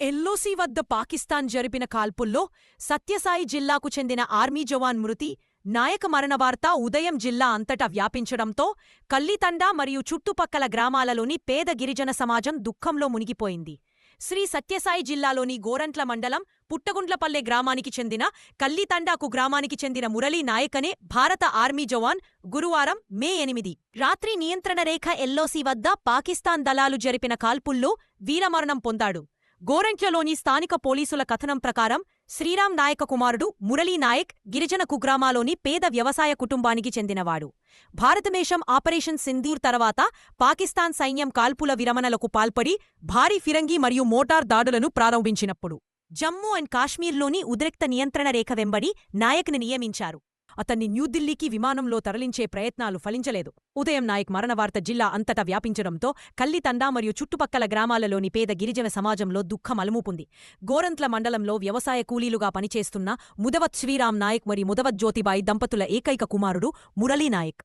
ఎల్లోసి వద్ద పాకిస్తాన్ జరిపిన కాల్పుల్లో సత్యసాయి జిల్లాకు చెందిన ఆర్మీ జవాన్ మృతి నాయక మరణ వార్త ఉదయం జిల్లా అంతటా వ్యాపించడంతో కల్లితండా మరియు చుట్టుపక్కల గ్రామాలలోని పేద గిరిజన సమాజం దుఃఖంలో మునిగిపోయింది. శ్రీ సత్యసాయి జిల్లాలోని గోరంట్ల మండలం పుట్టగుండ్లపల్లె గ్రామానికి చెందిన కల్లితండాకు గ్రామానికి చెందిన మురళీ నాయకనే భారత ఆర్మీ జవాన్ గురువారం మే ఎనిమిది. రాత్రి నియంత్రణ రేఖ ఎల్లోసి వద్ద పాకిస్తాన్ దళాలు జరిపిన కాల్పుల్లో వీరమరణం పొందాడు. గోరంట్లలోని స్థానిక పోలీసుల కథనం ప్రకారం శ్రీరామ్ నాయక కుమారుడు మురళీ నాయక్ గిరిజన కుగ్రామాలోని పేద వ్యవసాయ కుటుంబానికి చెందినవాడు. భారతదేశం ఆపరేషన్ సింధూర్ తర్వాత పాకిస్తాన్ సైన్యం కాల్పుల విరమణలకు పాల్పడి భారీ ఫిరంగి మరియు మోటార్ దాడులను ప్రారంభించినప్పుడు. జమ్మూ అండ్ కాశ్మీర్లోని ఉద్రిక్త నియంత్రణ రేఖ వెంబడి నాయక్ని నియమించారు. అతన్ని న్యూఢిల్లీకి విమానంలో తరలించే ప్రయత్నాలు ఫలించలేదు. ఉదయం నాయక్ మరణవార్త జిల్లా అంతటా వ్యాపించడంతో కల్లితండా మరియు చుట్టుపక్కల గ్రామాలలోని పేద గిరిజన సమాజంలో దుఃఖం అలముపుంది గోరంట్ల మండలంలో వ్యవసాయ కూలీలుగా పనిచేస్తున్న ముదవత్ శ్రీరామ్ నాయక్ మరియు ముదవత్ జ్యోతిబాయి దంపతుల ఏకైక కుమారుడు మురళీ నాయక్.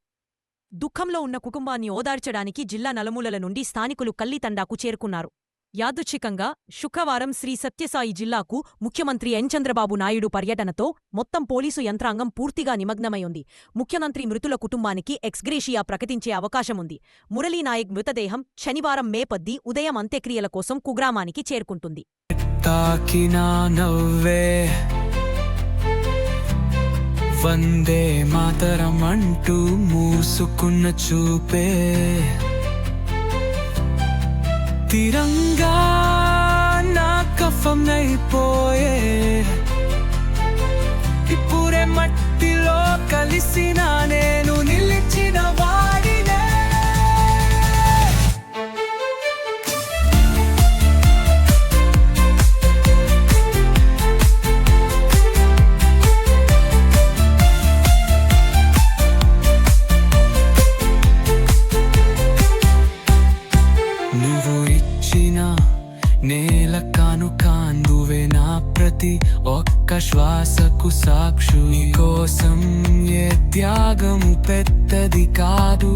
దుఃఖంలో ఉన్న కుటుంబాన్ని ఓదార్చడానికి జిల్లా నలుమూలల నుండి స్థానికులు కల్లితండాకు చేరుకున్నారు. యాదృచ్ఛికంగా శుక్రవారం శ్రీ సత్యసాయి జిల్లాకు ముఖ్యమంత్రి ఎన్. చంద్రబాబు నాయుడు పర్యటనతో మొత్తం పోలీసు యంత్రాంగం పూర్తిగా నిమగ్నమైంది ముఖ్యమంత్రి మృతుల కుటుంబానికి ఎక్స్గ్రేషియా ప్రకటించే అవకాశముంది మురళీనాయక్ మృతదేహం శనివారం మే పద్ది ఉదయం అంత్యక్రియల కోసం కుగ్రామానికి చేరుకుంటుంది. తాకినా నవ్వే వందే మాతరం అంటూ మూసుకున్న చూపే తిరంగా నా కఫం అయిపోయే. ఇప్పుడే మట్టిలో కలిసిన నేల కాను నా ప్రతి ఒక్క శ్వాసకు సాక్షు కోసం ఏ త్యాగము పెద్దది కాదు.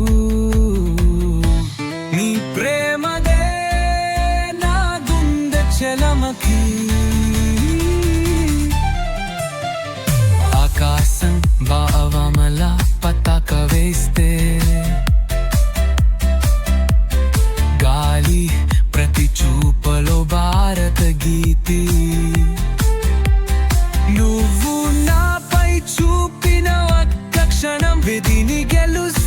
We didn't get lusi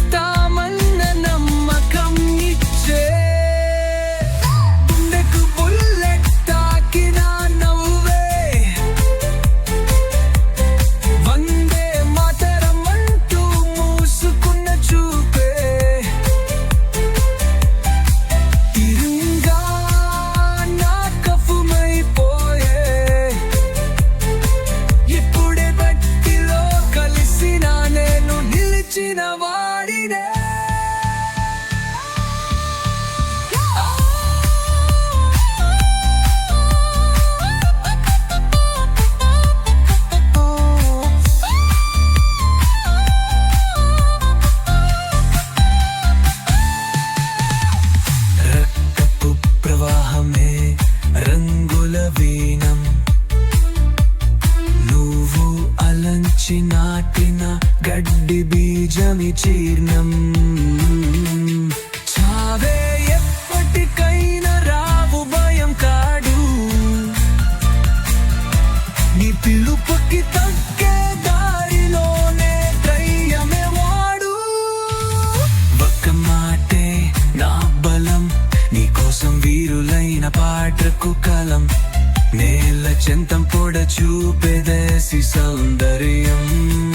బీజమి చీర్ణం చావే ఎప్పటికైనా రావు భయం కాడు. నీ పిలుపుకి తగ్గే దారిలోనే ధైర్యమే వాడు. ఒక్క మాటే నా బలం నీకోసం వీరులైన పాటకు కలం. నేల చెంతం పొడ చూపెదేసి సౌందర్యం.